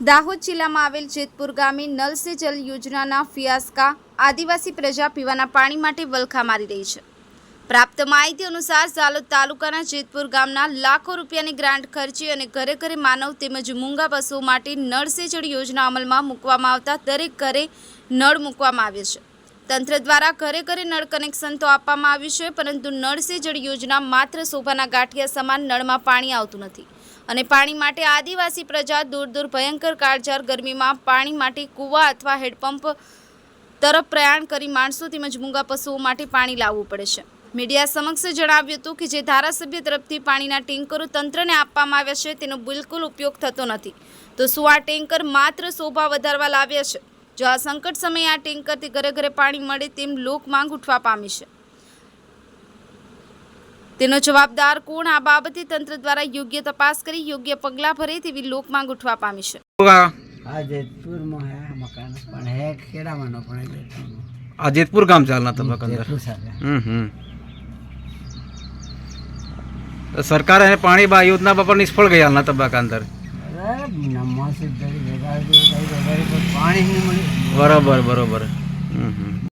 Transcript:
દાહોદ જિલ્લામાં આવેલ જેતપુર ગામે નલ સે જલ યોજનાના ફિયાસ્કા આદિવાસી પ્રજા પીવાના પાણી માટે વલખા મારી રહી છે. પ્રાપ્ત માહિતી અનુસાર ઝાલોદ તાલુકાના જેતપુર ગામના લાખો રૂપિયાની ગ્રાન્ટ ખર્ચી અને ઘરે ઘરે માનવ તેમજ મૂંગા પશુઓ માટે નળ સે જળ યોજના અમલમાં મૂકવામાં આવતા દરેક ઘરે નળ મૂકવામાં આવે છે. તંત્ર દ્વારા ઘરે ઘરે નળ કનેક્શન તો આપવામાં આવ્યું છે, પરંતુ નળ સે યોજના માત્ર શોભાના ગાંઠિયા સમાન નળમાં પાણી આવતું નથી. અને પાણી માટે આદિવાસી પ્રજા દૂર દૂર ભયંકર કાળઝાળ ગરમીમાં પાણી માટે કૂવા અથવા હેડપંપ તરફ પ્રયાણ કરી માણસો તેમજ મૂંગા પશુઓ માટે પાણી લાવવું પડે છે. મીડિયા સમક્ષ જણાવ્યું હતું કે જે ધારાસભ્ય તરફથી પાણીના ટેન્કરો તંત્રને આપવામાં આવ્યા છે તેનો બિલકુલ ઉપયોગ થતો નથી. તો શું આ ટેન્કર માત્ર શોભા વધારવા લાવ્યા છે? જો આ સંકટ સમયે આ ટેન્કરથી ઘરે ઘરે પાણી મળે તેમ લોક માંગ ઉઠવા પામી છે. તેનો જવાબદાર કોણ આ બાબતે તંત્ર દ્વારા યોગ્ય તપાસ કરી યોગ્ય પગલાં ભરે તેવી લોક માંગ ઉઠવા પામી છે આ જેતપુરમાં હે મકાન પણ હે ખેડામાં નો પણ હે જેતપુરમાં. આ જેતપુર ગામ ચાલના તબક્કા અંદર જેટલું સારું હમ હમ તો સરકાર એને પાણી બા યોજના પર નિષ્ફળ ગઈ હાલના તબક્કા અંદર અરે નમવા સિદ્ધ ભેગા પાણી નહીં મળ્યું બરોબર બરોબર હમ હમ